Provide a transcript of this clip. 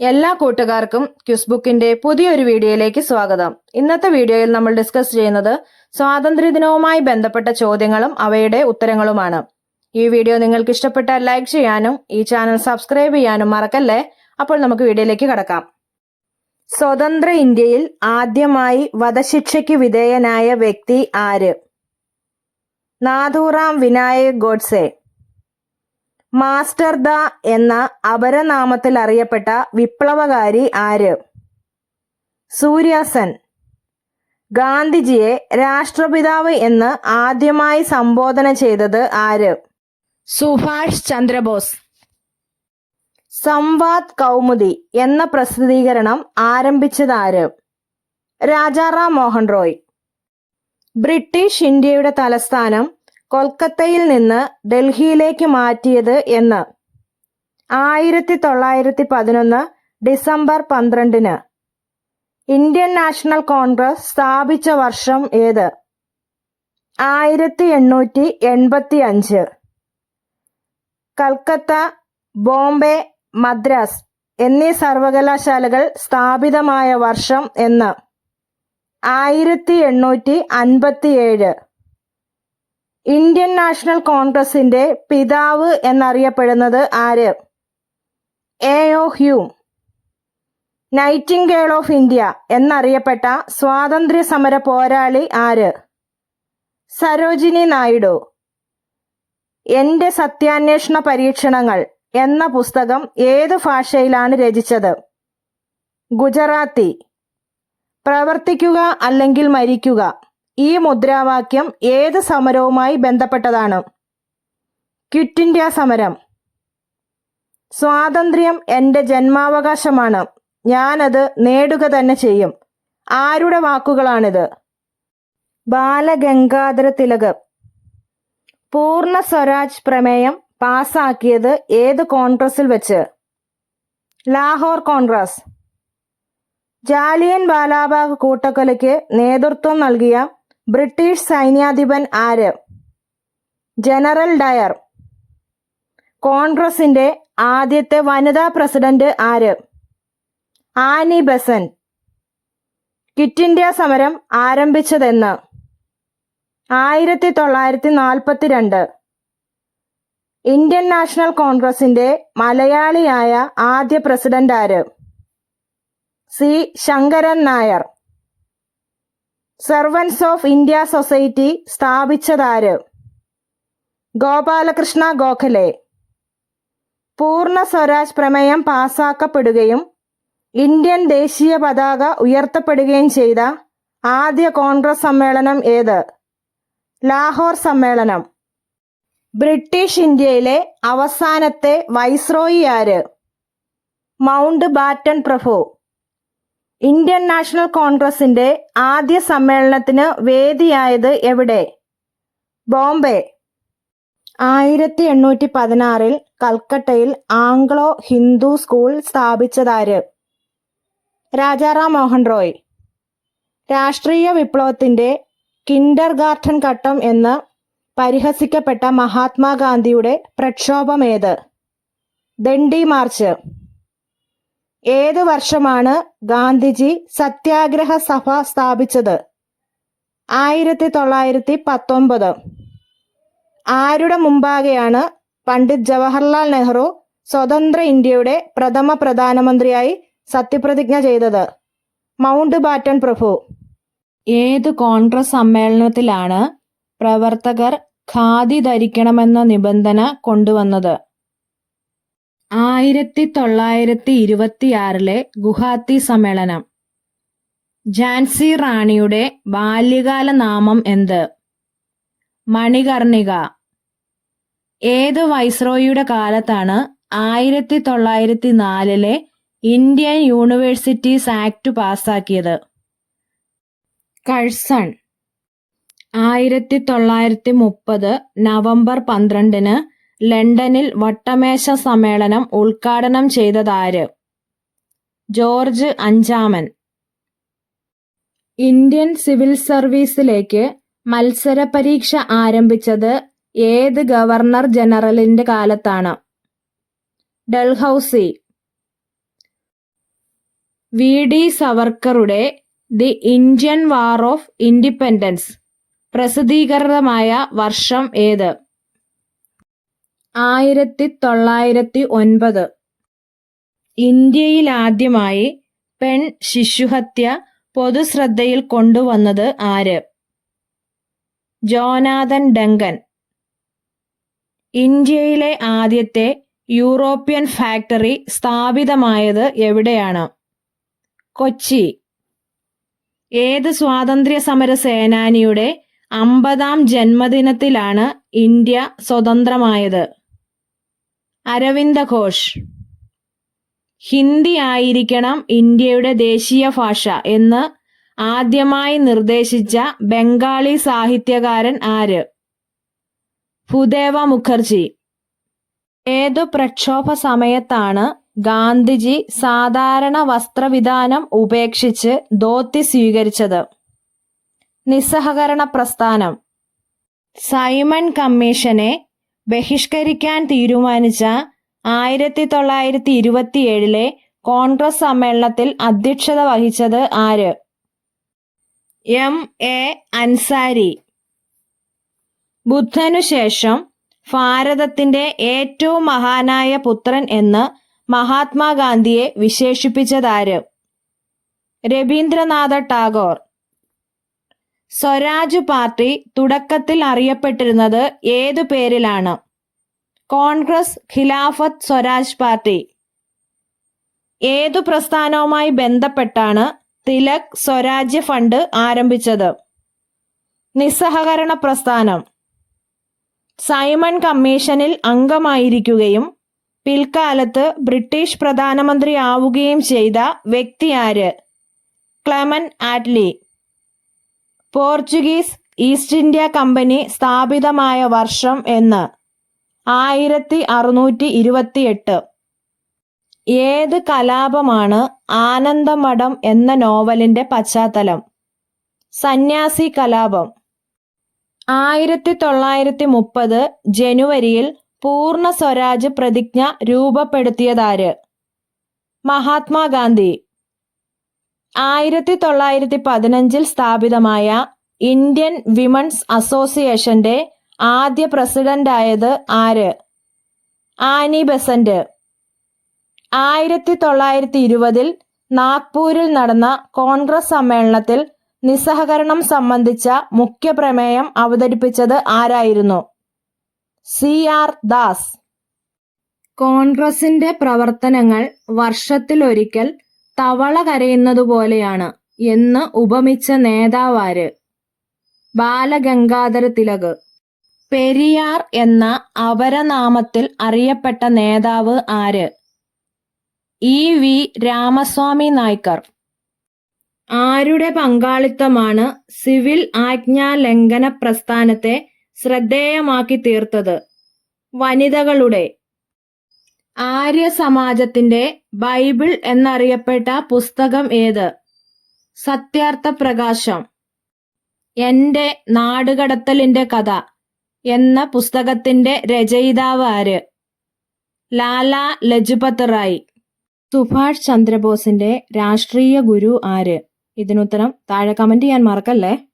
എല്ലാ കൂട്ടുകാർക്കും ക്യൂസ് ബുക്കിന്റെ പുതിയൊരു വീഡിയോയിലേക്ക് സ്വാഗതം. ഇന്നത്തെ വീഡിയോയിൽ നമ്മൾ ഡിസ്കസ് ചെയ്യുന്നത് സ്വാതന്ത്ര്യദിനവുമായി ബന്ധപ്പെട്ട ചോദ്യങ്ങളും അവയുടെ ഉത്തരങ്ങളുമാണ്. ഈ വീഡിയോ നിങ്ങൾക്ക് ഇഷ്ടപ്പെട്ടാൽ ലൈക്ക് ചെയ്യാനും ഈ ചാനൽ സബ്സ്ക്രൈബ് ചെയ്യാനും മറക്കല്ലേ? അപ്പോൾ നമുക്ക് വീഡിയോയിലേക്ക് കടക്കാം. സ്വതന്ത്ര ഇന്ത്യയിൽ ആദ്യമായി വധശിക്ഷയ്ക്ക് വിധേയനായ വ്യക്തി ആര്? നാഥൂറാം വിനായക് ഗോഡ്സെ. മാസ്റ്റർ ദ എന്ന അപരനാമത്തിൽ അറിയപ്പെട്ട വിപ്ലവകാരി ആര്? സൂര്യാസൻ. ഗാന്ധിജിയെ രാഷ്ട്രപിതാവ് എന്ന് ആദ്യമായി സംബോധന ചെയ്തത് ആര്? സുഭാഷ് ചന്ദ്രബോസ്. സംവാദ് കൗമുദി എന്ന പ്രസിദ്ധീകരണം ആരംഭിച്ചത് ആര് രാജാറാം മോഹൻ റോയ്. ബ്രിട്ടീഷ് ഇന്ത്യയുടെ തലസ്ഥാനം കൊൽക്കത്തയിൽ നിന്ന് ഡൽഹിയിലേക്ക് മാറ്റിയത് എന്ന്. ആയിരത്തി തൊള്ളായിരത്തി പതിനൊന്ന് ഡിസംബർ പന്ത്രണ്ടിന് ഇന്ത്യൻ നാഷണൽ കോൺഗ്രസ് സ്ഥാപിച്ച വർഷം ഏത്? ആയിരത്തി എണ്ണൂറ്റി എൺപത്തി അഞ്ച് കൽക്കത്ത ബോംബെ മദ്രാസ് എന്നീ സർവകലാശാലകൾ സ്ഥാപിതമായ വർഷം എന്ന്. ആയിരത്തി എണ്ണൂറ്റി അൻപത്തിയേഴ് ഇന്ത്യൻ നാഷണൽ കോൺഗ്രസിന്റെ പിതാവ് എന്നറിയപ്പെടുന്നത് ആര്? A. O. Hume. Nightingale of India എന്നറിയപ്പെട്ട സ്വാതന്ത്ര്യ സമര പോരാളി ആര്? സരോജിനി നായിഡു. എന്റെ സത്യാന്വേഷണ പരീക്ഷണങ്ങൾ എന്ന പുസ്തകം ഏത് ഭാഷയിലാണ് രചിച്ചത്? ഗുജറാത്തി. പ്രവർത്തിക്കുക അല്ലെങ്കിൽ മരിക്കുക. ഈ മുദ്രാവാക്യം ഏത് സമരവുമായി ബന്ധപ്പെട്ടതാണ്? ക്വിറ്റ് ഇന്ത്യ സമരം. സ്വാതന്ത്ര്യം എന്റെ ജന്മാവകാശമാണ്. ഞാനത് നേടുക തന്നെ ചെയ്യും. ആരുടെ വാക്കുകളാണിത്? ബാലഗംഗാധര തിലക്. പൂർണ സ്വരാജ് പ്രമേയം പാസാക്കിയത് ഏത് കോൺഗ്രസിൽ വെച്ച്? ലാഹോർ കോൺഗ്രസ്. ജാലിയൻ ബാലാബാഗ് കൂട്ടക്കൊലയ്ക്ക് നേതൃത്വം നൽകിയ ബ്രിട്ടീഷ് സൈന്യാധിപൻ ആര്? General Dyer. കോൺഗ്രസിന്റെ ആദ്യത്തെ വനിതാ പ്രസിഡന്റ് ആര്? Annie Bessent. ക്വിറ്റ് ഇന്ത്യ സമരം ആരംഭിച്ചതെന്ന്. ആയിരത്തി തൊള്ളായിരത്തി നാൽപ്പത്തിരണ്ട് ഇന്ത്യൻ നാഷണൽ കോൺഗ്രസിന്റെ മലയാളിയായ ആദ്യ പ്രസിഡന്റ് ആര്? C. Sankaran Nair. Servants of India society സ്ഥാപിച്ചതാര്? Gopalakrishna Gokhale. Purna Swaraj പ്രമേയം പാസാക്കപ്പെടുകയും ഇന്ത്യൻ ദേശീയ പതാക ഉയർത്തപ്പെടുകയും ചെയ്ത ആദ്യ കോൺഗ്രസ് സമ്മേളനം ഏത്? ലാഹോർ സമ്മേളനം. ബ്രിട്ടീഷ് ഇന്ത്യയിലെ അവസാനത്തെ വൈസ്രോയി ആര്? മൗണ്ട് ബാറ്റൺ പ്രഭു. ഇന്ത്യൻ നാഷണൽ കോൺഗ്രസിന്റെ ആദ്യ സമ്മേളനത്തിന് വേദിയായത് എവിടെ? ബോംബെ. ആയിരത്തി എണ്ണൂറ്റി പതിനാറിൽ കൽക്കട്ടയിൽ ആംഗ്ലോ ഹിന്ദു സ്കൂൾ സ്ഥാപിച്ചതാര്? രാജാറാം മോഹൻ റോയ്. രാഷ്ട്രീയ വിപ്ലവത്തിന്റെ കിൻഡർ ഗാർട്ടൻ ഘട്ടം എന്ന് പരിഹസിക്കപ്പെട്ട മഹാത്മാഗാന്ധിയുടെ പ്രക്ഷോഭമേത്? ദണ്ഡി മാർച്ച്. ഏത് വർഷമാണ് ഗാന്ധിജി സത്യാഗ്രഹ സഭ സ്ഥാപിച്ചത്? ആയിരത്തി തൊള്ളായിരത്തി പത്തൊമ്പത് ആരുടെ മുമ്പാകെയാണ് പണ്ഡിറ്റ് ജവഹർലാൽ നെഹ്റു സ്വതന്ത്ര ഇന്ത്യയുടെ പ്രഥമ പ്രധാനമന്ത്രിയായി സത്യപ്രതിജ്ഞ ചെയ്തത്? മൗണ്ട് ബാറ്റൺ പ്രഭു. ഏത് കോൺഗ്രസ് സമ്മേളനത്തിലാണ് പ്രവർത്തകർ ഖാദി ധരിക്കണമെന്ന നിബന്ധന കൊണ്ടുവന്നത്? ആയിരത്തി തൊള്ളായിരത്തി ഇരുപത്തിയാറിലെ ഗുഹാത്തി സമ്മേളനം. ജാൻസി റാണിയുടെ ബാല്യകാല നാമം എന്ത്? മണികർണിക. ഏത് വൈസ്രോയിയുടെ കാലത്താണ് ആയിരത്തി തൊള്ളായിരത്തി നാലിലെ ഇന്ത്യൻ യൂണിവേഴ്സിറ്റീസ് ആക്ട് പാസാക്കിയത് കഴ്സൺ. ആയിരത്തി തൊള്ളായിരത്തി മുപ്പത് നവംബർ പന്ത്രണ്ടിന് ലണ്ടനിൽ വട്ടമേശ സമ്മേളനം ഉദ്ഘാടനം ചെയ്തതാര്? ജോർജ് അഞ്ചാമൻ. ഇന്ത്യൻ സിവിൽ സർവീസിലേക്ക് മത്സര പരീക്ഷ ആരംഭിച്ചത് ഏത് ഗവർണർ ജനറലിന്റെ കാലത്താണ്? Dalhousie. V. D. സവർക്കറുടെ the Indian war of independence. പ്രസിദ്ധീകൃതമായ വർഷം ഏത്? ആയിരത്തി തൊള്ളായിരത്തി ഒൻപത് ഇന്ത്യയിലാദ്യമായി പെൺ ശിശുഹത്യ പൊതുശ്രദ്ധയിൽ കൊണ്ടുവന്നത് ആര്? Jonathan Duncan. ഇന്ത്യയിലെ ആദ്യത്തെ യൂറോപ്യൻ ഫാക്ടറി സ്ഥാപിതമായത് എവിടെയാണ്? കൊച്ചി. ഏത് സ്വാതന്ത്ര്യ സമര സേനാനിയുടെ അമ്പതാം ജന്മദിനത്തിലാണ് ഇന്ത്യ സ്വതന്ത്രമായത്? അരവിന്ദ ഘോഷ്. ഹിന്ദി ആയിരിക്കണം ഇന്ത്യയുടെ ദേശീയ ഭാഷ എന്ന് ആദ്യമായി നിർദ്ദേശിച്ച ബംഗാളി സാഹിത്യകാരൻ ആര്? ഭൂദേവ മുഖർജി. ഏതു പ്രക്ഷോഭ സമയത്താണ് ഗാന്ധിജി സാധാരണ വസ്ത്രവിധാനം ഉപേക്ഷിച്ച് ധോത്തി സ്വീകരിച്ചത്? നിസ്സഹകരണ പ്രസ്ഥാനം. സൈമൺ കമ്മീഷനെ ബഹിഷ്കരിക്കാൻ തീരുമാനിച്ച ആയിരത്തി തൊള്ളായിരത്തി ഇരുപത്തിയേഴിലെ കോൺഗ്രസ് സമ്മേളനത്തിൽ അധ്യക്ഷത വഹിച്ചത് ആര്? എം. എ. അൻസാരി. ബുദ്ധനു ശേഷം ഭാരതത്തിന്റെ ഏറ്റവും മഹാനായ പുത്രൻ എന്ന് മഹാത്മാഗാന്ധിയെ വിശേഷിപ്പിച്ചതാര് രവീന്ദ്രനാഥ ടാഗോർ. സ്വരാജ് പാർട്ടി തുടക്കത്തിൽ അറിയപ്പെട്ടിരുന്നത് ഏതു പേരിലാണ്? കോൺഗ്രസ് ഖിലാഫത്ത് സ്വരാജ് പാർട്ടി. ഏതു പ്രസ്ഥാനവുമായി ബന്ധപ്പെട്ടാണ് തിലക് സ്വരാജ്യ ഫണ്ട് ആരംഭിച്ചത്? നിസ്സഹകരണ പ്രസ്ഥാനം. സൈമൺ കമ്മീഷനിൽ അംഗമായിരിക്കുകയും പിൽക്കാലത്ത് ബ്രിട്ടീഷ് പ്രധാനമന്ത്രി ആവുകയും ചെയ്ത വ്യക്തിയാര് Clement Attlee. Portuguese East India Company സ്ഥാപിതമായ വർഷം എന്ന്. ആയിരത്തി അറുന്നൂറ്റി ഇരുപത്തിയെട്ട് ഏത് കലാപമാണ് ആനന്ദമഠം എന്ന നോവലിന്റെ പശ്ചാത്തലം? സന്യാസി കലാപം. ആയിരത്തി തൊള്ളായിരത്തി മുപ്പത് ജനുവരിയിൽ പൂർണ സ്വരാജ് പ്രതിജ്ഞ രൂപപ്പെടുത്തിയതാര്? മഹാത്മാഗാന്ധി. ആയിരത്തി തൊള്ളായിരത്തി പതിനഞ്ചിൽ സ്ഥാപിതമായ ഇന്ത്യൻ വിമൻസ് അസോസിയേഷന്റെ ആദ്യ പ്രസിഡന്റായത് ആര്? ആനി ബെസന്റ് ആയിരത്തി തൊള്ളായിരത്തി ഇരുപതിൽ നാഗ്പൂരിൽ നടന്ന കോൺഗ്രസ് സമ്മേളനത്തിൽ നിസ്സഹകരണം സംബന്ധിച്ച മുഖ്യപ്രമേയം അവതരിപ്പിച്ചത് ആരായിരുന്നു? C R Das. കോൺഗ്രസിന്റെ പ്രവർത്തനങ്ങൾ വർഷത്തിലൊരിക്കൽ തവള കരയുന്നതുപോലെയാണ് എന്ന് ഉപമിച്ച നേതാവാര് ബാലഗംഗാധര തിലക്. പെരിയാർ എന്ന അപരനാമത്തിൽ അറിയപ്പെട്ട നേതാവ് ആര്? E V Ramaswamy Naicker. ആരുടെ പങ്കാളിത്തമാണ് സിവിൽ ആജ്ഞാ ലംഘന പ്രസ്ഥാനത്തെ ശ്രദ്ധേയമാക്കി തീർത്തത്? വനിതകളുടെ ആര്യ സമാജത്തിന്റെ ബൈബിൾ എന്നറിയപ്പെട്ട പുസ്തകം ഏത്? സത്യാർത്ഥ പ്രകാശം എന്റെ നാടുകടത്തലിന്റെ കഥ എന്ന പുസ്തകത്തിന്റെ രചയിതാവ് ആര്? ലാല ലജ്പത് റായ്. സുഭാഷ് ചന്ദ്രബോസിന്റെ രാഷ്ട്രീയ ഗുരു ആര്? ഇതിനുത്തരം താഴെ കമന്റ് ചെയ്യാൻ മറക്കല്ലേ?